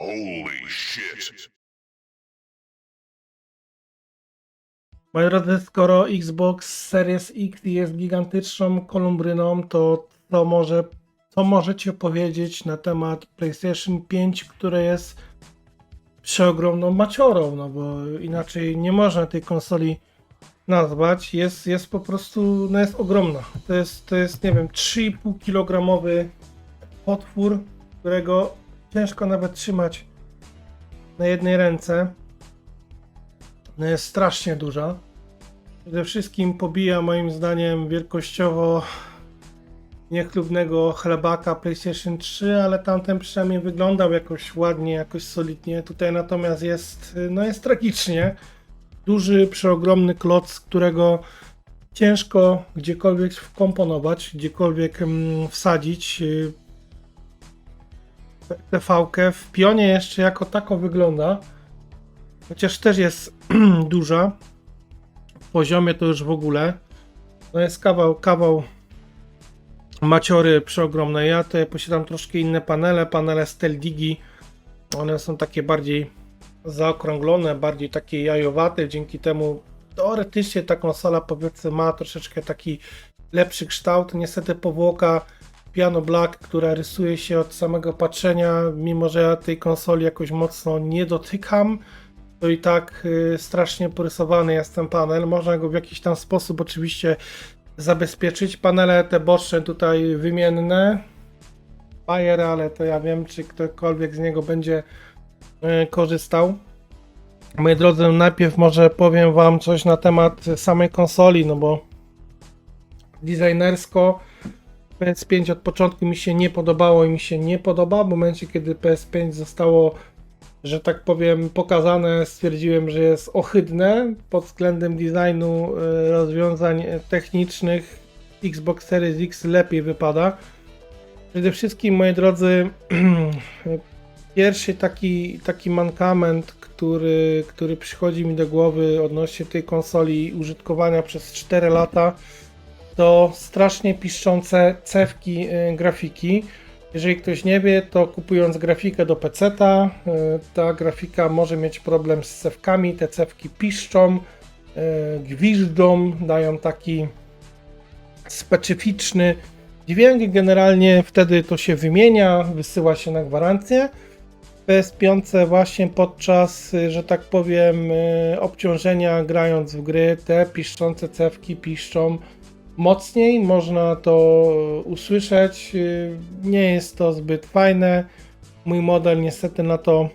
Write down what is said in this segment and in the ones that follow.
Holy shit. Moi drodzy, skoro Xbox Series X jest gigantyczną kolumbryną, to co, może, co możecie powiedzieć na temat PlayStation 5, które jest przeogromną maciorą, no bo inaczej nie można tej konsoli nazwać. Jest, jest po prostu, no jest ogromna. To jest, to jest nie wiem, 3,5 kg potwór, którego ciężko nawet trzymać na jednej ręce. No jest strasznie duża. Przede wszystkim pobija moim zdaniem wielkościowo niechlubnego chlebaka PlayStation 3, ale tamten przynajmniej wyglądał jakoś ładnie, jakoś solidnie. Tutaj natomiast jest, no jest tragicznie. Duży, przeogromny kloc, którego ciężko gdziekolwiek wkomponować, gdziekolwiek mm, wsadzić. TV-kę w pionie jeszcze jako tako wygląda. Chociaż też jest duża. W poziomie to już w ogóle. No jest kawał, kawał maciory przeogromnej. Ja tutaj posiadam troszkę inne panele, panele Steldigi. One są takie bardziej zaokrąglone, bardziej takie jajowate. Dzięki temu teoretycznie ta konsola powiedzmy ma troszeczkę taki lepszy kształt. Niestety powłoka Piano Black, która rysuje się od samego patrzenia, mimo że ja tej konsoli jakoś mocno nie dotykam, to i tak y, strasznie porysowany jest ten panel. Można go w jakiś tam sposób oczywiście zabezpieczyć. Panele te boczne tutaj wymienne. Bayer, ale to ja wiem, czy ktokolwiek z niego będzie y, korzystał. Moi drodzy, najpierw może powiem Wam coś na temat samej konsoli, no bo designersko PS5 od początku mi się nie podobało i mi się nie podoba. W momencie, kiedy PS5 zostało, że tak powiem, pokazane, stwierdziłem, że jest ohydne pod względem designu e, rozwiązań technicznych. Xbox Series X lepiej wypada. Przede wszystkim, moi drodzy, pierwszy taki, taki mankament, który, który przychodzi mi do głowy odnośnie tej konsoli użytkowania przez 4 lata, to strasznie piszczące cewki y, grafiki. Jeżeli ktoś nie wie, to kupując grafikę do PC-ta, y, ta grafika może mieć problem z cewkami. Te cewki piszczą, y, gwiżdżą, dają taki specyficzny dźwięk. Generalnie wtedy to się wymienia, wysyła się na gwarancję. PS5 właśnie podczas, że tak powiem, obciążenia grając w gry, te piszczące cewki piszczą mocniej, można to usłyszeć. Nie jest to zbyt fajne. Mój model niestety na to,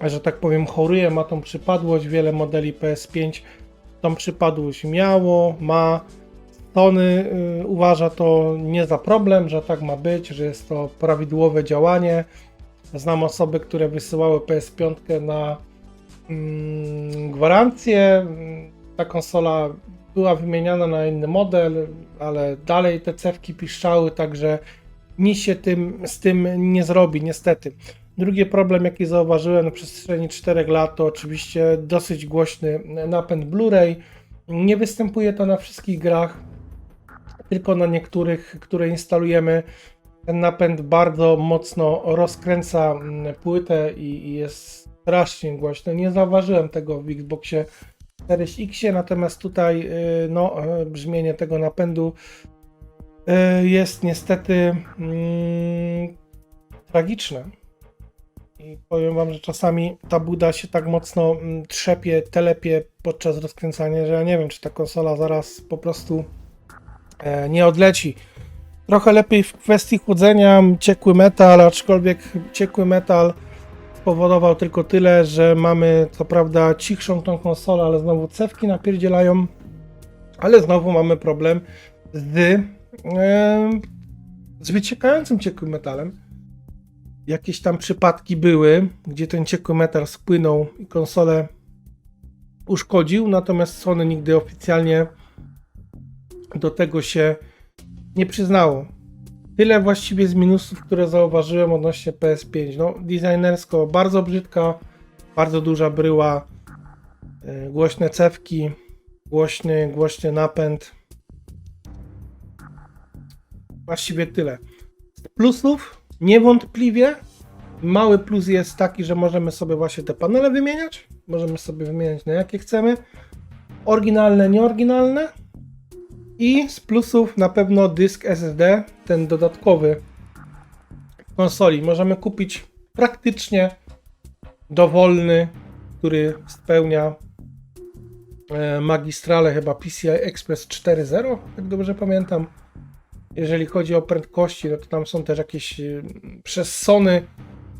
że tak powiem, choruje, ma tą przypadłość. Wiele modeli PS5 tą przypadłość miało, ma. Sony y, uważa to nie za problem, że tak ma być, że jest to prawidłowe działanie. Znam osoby, które wysyłały PS5 na mm, gwarancję. Ta konsola była wymieniana na inny model, ale dalej te cewki piszczały, także nic się tym, z tym nie zrobi, niestety. Drugi problem, jaki zauważyłem na przestrzeni 4 lat, to oczywiście dosyć głośny napęd Blu-ray. Nie występuje to na wszystkich grach, tylko na niektórych, które instalujemy. Ten napęd bardzo mocno rozkręca płytę i, i jest strasznie głośny. Nie zauważyłem tego w Xboxie Series X, natomiast tutaj y, no, y, brzmienie tego napędu y, jest niestety mm, tragiczne. I powiem wam, że czasami ta buda się tak mocno mm, trzepie, telepie podczas rozkręcania, że ja nie wiem, czy ta konsola zaraz po prostu e, nie odleci. Trochę lepiej w kwestii chłodzenia ciekły metal, aczkolwiek ciekły metal spowodował tylko tyle, że mamy co prawda cichszą tą konsolę, ale znowu cewki napierdzielają, ale znowu mamy problem z, e, z wyciekającym ciekłym metalem. Jakieś tam przypadki były, gdzie ten ciekły metal spłynął i konsolę uszkodził, natomiast Sony nigdy oficjalnie do tego się nie przyznało. Tyle właściwie z minusów, które zauważyłem odnośnie PS5. No, designersko bardzo brzydka, bardzo duża bryła, yy, głośne cewki, głośny, głośny napęd. Właściwie tyle. Z plusów niewątpliwie Mały plus jest taki, że możemy sobie właśnie te panele wymieniać. Możemy sobie wymieniać na jakie chcemy. Oryginalne, nieoryginalne. I z plusów na pewno dysk SSD, ten dodatkowy konsoli. Możemy kupić praktycznie dowolny, który spełnia e, magistrale chyba PCI Express 4.0, jak dobrze pamiętam. Jeżeli chodzi o prędkości, no to tam są też jakieś e, przez Sony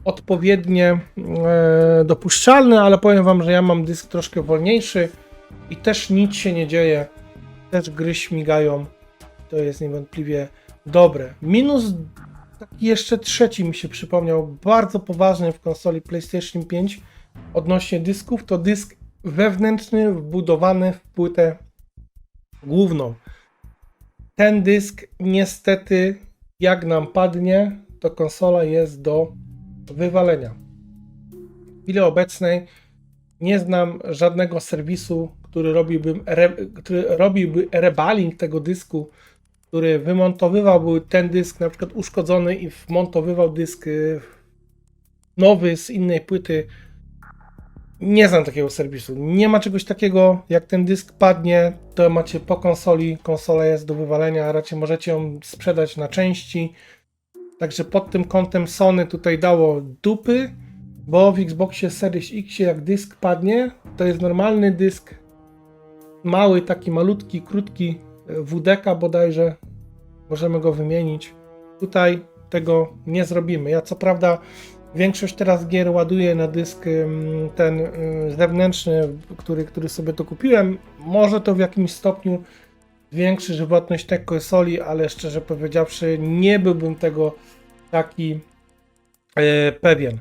odpowiednie e, dopuszczalne, ale powiem wam, że ja mam dysk troszkę wolniejszy i też nic się nie dzieje. Też gry śmigają. To jest niewątpliwie dobre. Minus jeszcze trzeci mi się przypomniał, bardzo poważny w konsoli PlayStation 5 odnośnie dysków, to dysk wewnętrzny wbudowany w płytę główną. Ten dysk niestety, jak nam padnie, to konsola jest do wywalenia. W chwili obecnej nie znam żadnego serwisu, który robiłby, re, który robiłby rebaling tego dysku, który wymontowywałby ten dysk, na przykład uszkodzony i wmontowywał dysk y, nowy z innej płyty. Nie znam takiego serwisu. Nie ma czegoś takiego, jak ten dysk padnie, to macie po konsoli. Konsola jest do wywalenia, raczej możecie ją sprzedać na części. Także pod tym kątem Sony tutaj dało dupy, bo w Xboxie Series X jak dysk padnie, to jest normalny dysk, mały, taki malutki, krótki WDK bodajże, możemy go wymienić. Tutaj tego nie zrobimy. Ja co prawda większość teraz gier ładuję na dysk ten y, zewnętrzny, który, który sobie to kupiłem. Może to w jakimś stopniu zwiększy żywotność tej konsoli, ale szczerze powiedziawszy nie byłbym tego taki e, pewien.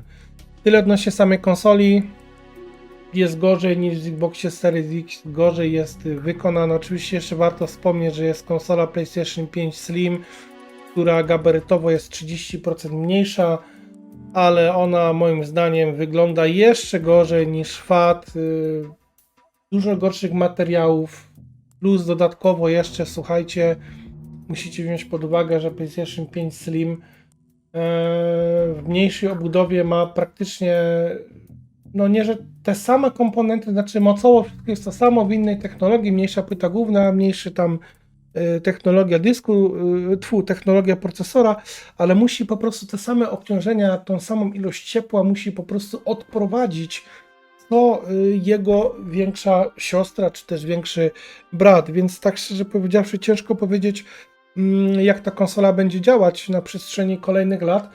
Tyle odnośnie samej konsoli. Jest gorzej niż w Xboxie Series X, gorzej jest wykonana. Oczywiście jeszcze warto wspomnieć, że jest konsola PlayStation 5 Slim, która gabarytowo jest 30% mniejsza, ale ona moim zdaniem wygląda jeszcze gorzej niż FAT. y, Dużo gorszych materiałów, plus dodatkowo jeszcze, słuchajcie, musicie wziąć pod uwagę, że PlayStation 5 Slim e, w mniejszej obudowie ma praktycznie, no nie, że te same komponenty, znaczy mocowo wszystko jest to samo w innej technologii, mniejsza płyta główna, mniejszy tam e, technologia dysku, e, tfu, technologia procesora, ale musi po prostu te same obciążenia, tą samą ilość ciepła musi po prostu odprowadzić co y, jego większa siostra, czy też większy brat, więc tak szczerze powiedziawszy, ciężko powiedzieć, mm, jak ta konsola będzie działać na przestrzeni kolejnych lat.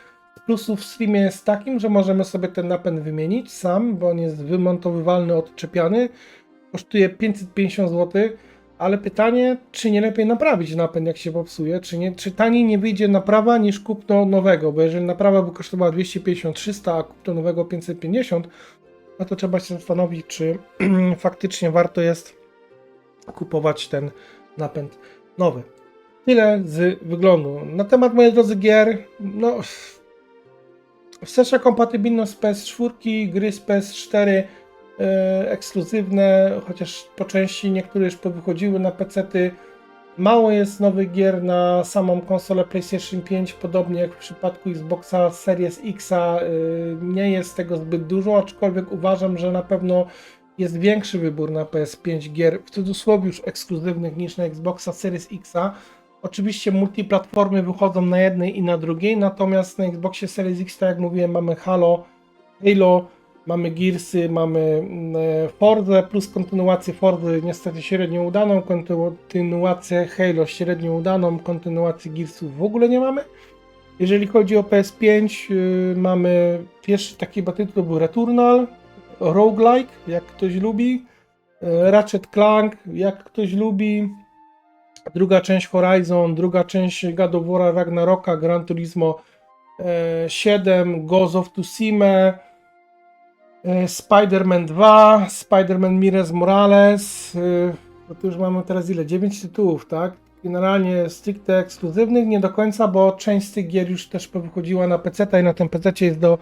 Plusów w Steamie jest takim, że możemy sobie ten napęd wymienić sam, bo on jest wymontowywalny, odczepiany. Kosztuje 550 zł, ale pytanie, czy nie lepiej naprawić napęd, jak się popsuje, czy, nie, czy taniej nie wyjdzie naprawa niż kupno nowego, bo jeżeli naprawa by kosztowała 250-300, a kupno nowego 550, no to trzeba się zastanowić, czy faktycznie warto jest kupować ten napęd nowy. Tyle z wyglądu. Na temat, moi drodzy, gier, no wsteczna kompatybilność z PS4, gry z PS4 e, ekskluzywne, chociaż po części niektóre już powychodziły na PC-ty. Mało jest nowych gier na samą konsolę PlayStation 5, podobnie jak w przypadku Xboxa Series X. Nie jest tego zbyt dużo, aczkolwiek uważam, że na pewno jest większy wybór na PS5 gier, w cudzysłowie już ekskluzywnych niż na Xboxa Series X. Oczywiście multiplatformy wychodzą na jednej i na drugiej, natomiast na Xboxie Series X, tak jak mówiłem, mamy Halo, Halo, mamy Gearsy, mamy mm, e, Forza plus kontynuację Forzy niestety średnio udaną, kontynuację Halo średnio udaną, kontynuację Gearsów w ogóle nie mamy. Jeżeli chodzi o PS5, y, mamy pierwszy taki chyba tytuł był Returnal, Roguelike, jak ktoś lubi, y, Ratchet Clank, jak ktoś lubi, druga część Horizon, druga część God of War Ragnaroka, Gran Turismo e, 7, Ghost of Tsushima, e, Spider-Man 2, Spider-Man Miles Morales, e, to już mamy teraz ile? 9 tytułów, tak? Generalnie stricte ekskluzywnych, nie do końca, bo część z tych gier już też wychodziła na PC i na tym PC jest do,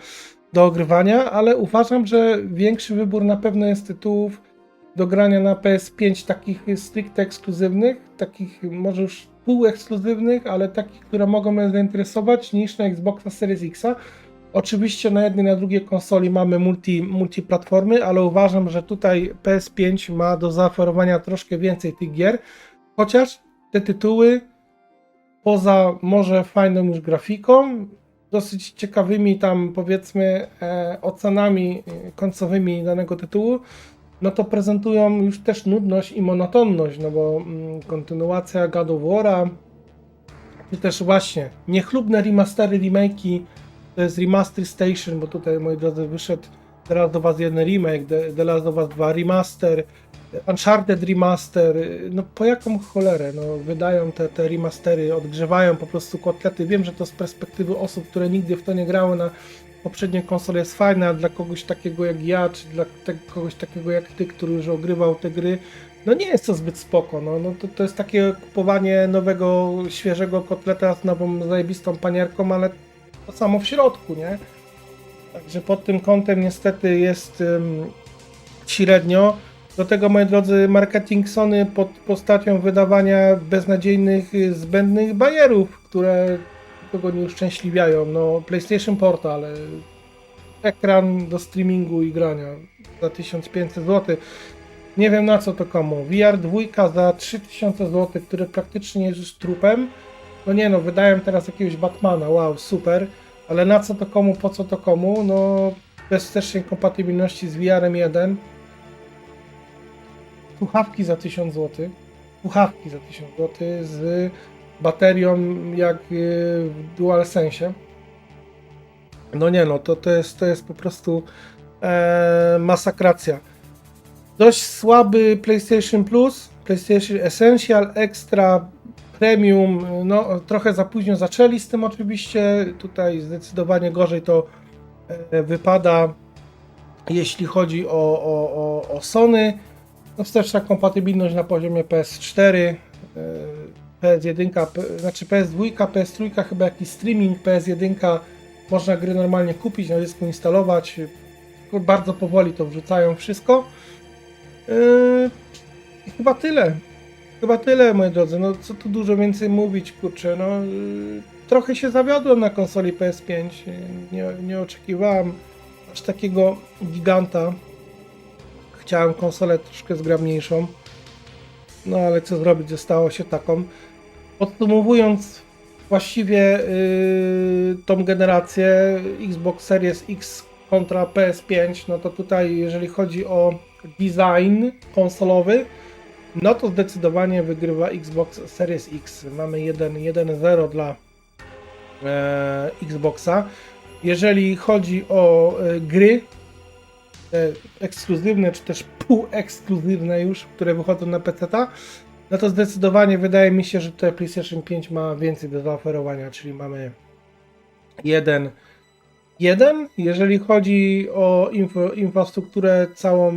do ogrywania, ale uważam, że większy wybór na pewno jest tytułów do grania na PS5 takich stricte ekskluzywnych, takich może już półekskluzywnych, ale takich, które mogą mnie zainteresować niż na Xboxa Series X. Oczywiście na jednej, na drugiej konsoli mamy multi, multiplatformy, ale uważam, że tutaj PS5 ma do zaoferowania troszkę więcej tych gier, chociaż te tytuły poza może fajną już grafiką, dosyć ciekawymi tam powiedzmy e, ocenami e, końcowymi danego tytułu, no to prezentują już też nudność i monotonność, no bo mm, kontynuacja God of War'a, czy też właśnie niechlubne remastery, remake'i, to jest Remaster Station, bo tutaj, moi drodzy, wyszedł teraz do Was jeden remake, Last of Us 2 remaster, Uncharted remaster, no po jaką cholerę, no wydają te, te remastery, odgrzewają po prostu kotlety. Wiem, że to z perspektywy osób, które nigdy w to nie grały na poprzedniej konsoli jest fajne, a dla kogoś takiego jak ja, czy dla te, kogoś takiego jak Ty, który już ogrywał te gry, no nie jest to zbyt spoko, no, no to, to jest takie kupowanie nowego, świeżego kotleta z nową zajebistą panierką, ale to samo w środku, nie? Także pod tym kątem niestety jest ym, średnio. Do tego, moi drodzy, marketing Sony pod postacią wydawania beznadziejnych, zbędnych bajerów, które kogo nie uszczęśliwiają. No, PlayStation Portal, ekran do streamingu i grania za 1500 zł. Nie wiem na co to komu. VR 2 za 3000 zł, który praktycznie jest już trupem. No nie no, wydają teraz jakiegoś Batmana, wow, super. Ale na co to komu, po co to komu? No, bez wstecznej kompatybilności z VR 1. Słuchawki za 1000 zł. Słuchawki za 1000 zł z baterią jak y, w DualSense. No nie no, to, to, jest, to jest po prostu e, masakracja. Dość słaby PlayStation Plus, PlayStation Essential, Extra, Premium, no trochę za późno zaczęli z tym oczywiście, tutaj zdecydowanie gorzej to e, wypada jeśli chodzi o, o, o, o Sony. No wsteczna kompatybilność na poziomie PS4, e, PS1, P, znaczy PS2, PS3 chyba jakiś streaming, PS1 można gry normalnie kupić, na dysku instalować, bardzo powoli to wrzucają wszystko. Yy, chyba tyle. Chyba tyle, moi drodzy. No co tu dużo więcej mówić, kurczę. No, yy, trochę się zawiodłem na konsoli PS5. Nie, nie oczekiwałem aż takiego giganta. Chciałem konsolę troszkę zgrabniejszą. No ale co zrobić, zostało się taką. Podsumowując właściwie yy, tą generację Xbox Series X kontra PS5, no to tutaj jeżeli chodzi o design konsolowy, no to zdecydowanie wygrywa Xbox Series X. Mamy 1.0 dla e, Xboxa. Jeżeli chodzi o e, gry e, ekskluzywne, czy też półekskluzywne już, które wychodzą na PC, no to zdecydowanie wydaje mi się, że tutaj PlayStation 5 ma więcej do zaoferowania, czyli mamy jeden jeden. Jeżeli chodzi o info, infrastrukturę całą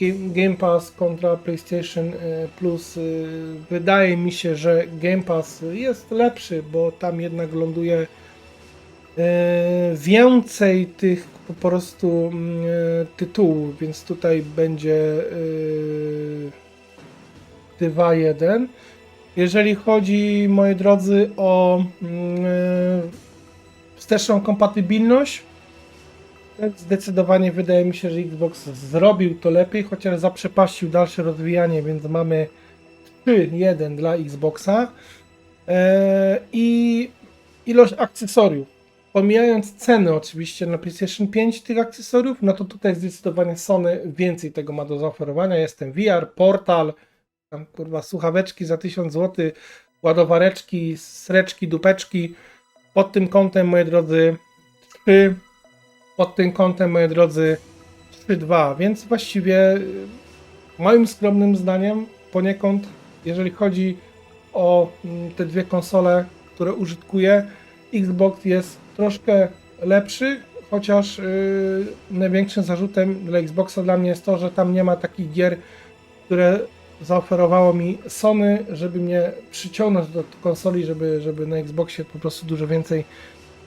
Game, Game Pass kontra PlayStation y, Plus, y, wydaje mi się, że Game Pass jest lepszy, bo tam jednak ląduje y, więcej tych po prostu tytułów, więc tutaj będzie 2-1. Jeżeli chodzi, moi drodzy, o wsteczną kompatybilność. Zdecydowanie wydaje mi się, że Xbox zrobił to lepiej, chociaż zaprzepaścił dalsze rozwijanie, więc mamy 3-1 dla Xboxa. Eee, I ilość akcesoriów. Pomijając ceny oczywiście na PlayStation 5 tych akcesoriów, no to tutaj zdecydowanie Sony więcej tego ma do zaoferowania. Jestem VR, portal, tam kurwa słuchaweczki za 1000 zł, ładowareczki, sreczki, dupeczki. Pod tym kątem, moi drodzy, 3. Pod tym kątem, moi drodzy, 3-2. Więc właściwie y, moim skromnym zdaniem poniekąd, jeżeli chodzi o mm, te dwie konsole, które użytkuję, Xbox jest troszkę lepszy, chociaż yy, największym zarzutem dla Xboxa dla mnie jest to, że tam nie ma takich gier, które zaoferowało mi Sony, żeby mnie przyciągnąć do konsoli, żeby, żeby na Xboxie po prostu dużo więcej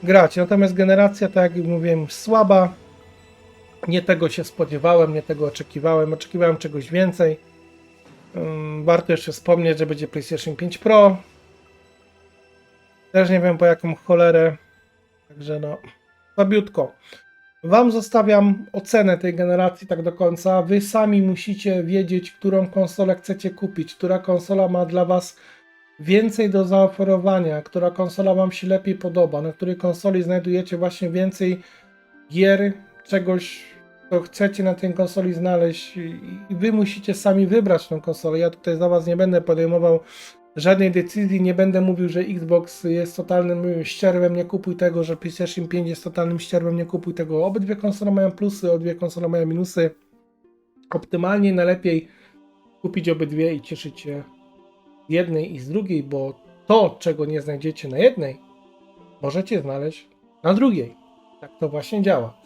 grać. Natomiast generacja, tak jak mówiłem, słaba. Nie tego się spodziewałem, nie tego oczekiwałem. Oczekiwałem czegoś więcej. Um, warto jeszcze wspomnieć, że będzie PlayStation 5 Pro. Też nie wiem po jaką cholerę. Także no, Słabiutko. Wam zostawiam ocenę tej generacji tak do końca. Wy sami musicie wiedzieć, którą konsolę chcecie kupić, która konsola ma dla Was więcej do zaoferowania, która konsola Wam się lepiej podoba, na której konsoli znajdujecie właśnie więcej gier, czegoś, co chcecie na tej konsoli znaleźć i Wy musicie sami wybrać tą konsolę. Ja tutaj za Was nie będę podejmował żadnej decyzji, nie będę mówił, że Xbox jest totalnym ścierwem, nie kupuj tego, że PlayStation 5 jest totalnym ścierwem, nie kupuj tego. Obydwie konsole mają plusy, obydwie konsole mają minusy. Optymalnie najlepiej kupić obydwie i cieszyć się z jednej i z drugiej, bo to, czego nie znajdziecie na jednej, możecie znaleźć na drugiej. Tak to właśnie działa.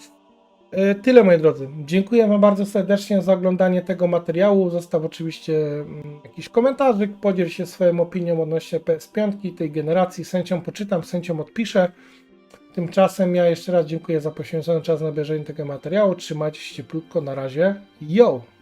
E, Tyle moi drodzy. Dziękuję Wam bardzo serdecznie za oglądanie tego materiału. Zostaw oczywiście mm, jakiś komentarzyk, podziel się swoją opinią odnośnie PS5, tej generacji. Z chęcią poczytam, z chęcią odpiszę. Tymczasem ja jeszcze raz dziękuję za poświęcony czas na obejrzenie tego materiału. Trzymajcie się cieplutko. Na razie. Yo!